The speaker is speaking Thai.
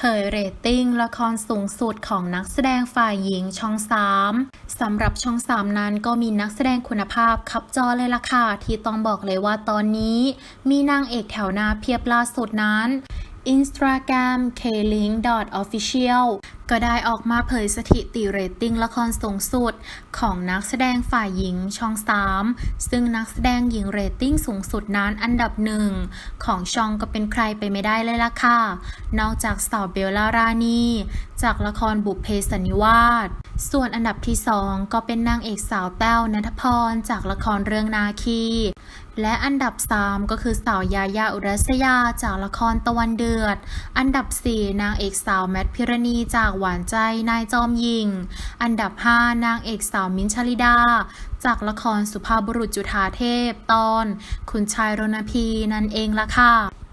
เผยเรตติ้งละครสูงสุดของนักแสดงฝ่ายหญิงช่อง3สำหรับช่อง3นั้นก็มีนักแสดงคุณภาพขับจอเลยล่ะค่ะ ที่ต้องบอกเลยว่าตอนนี้มีนางเอกแถวหน้าเพียบล่าสุดนั้น Instagram klink official ก็ได้ออกมาเผยสถิติเรตติ้งละครสูงสุด ของนักแสดงฝ่ายหญิงช่อง 3 ซึ่งนักแสดงหญิงเรตติ้งสูงสุดนั้นอันดับหนึ่งของช่องก็เป็นใครไปไม่ได้เลยล่ะค่ะ นอกจากสาวเบลล่ารานีจากละครบุพเพสันนิวาส ส่วนอันดับที่สองก็เป็นนางเอกสาวแต้วนัทพรจากละครเรื่องนาคีและอันดับ 3 ก็คือสาวยายาอุรัสยาจากละครตะวันเดือด อันดับ 4 นางเอกสาวแมทพิรณีจากหวานใจนายจอมยิง อันดับ 5 นางเอกสาวมิ้นชลิดา จากละครสุภาพบุรุษจุฑาเทพตอน คุณชายรณพีนั่นเองล่ะค่ะ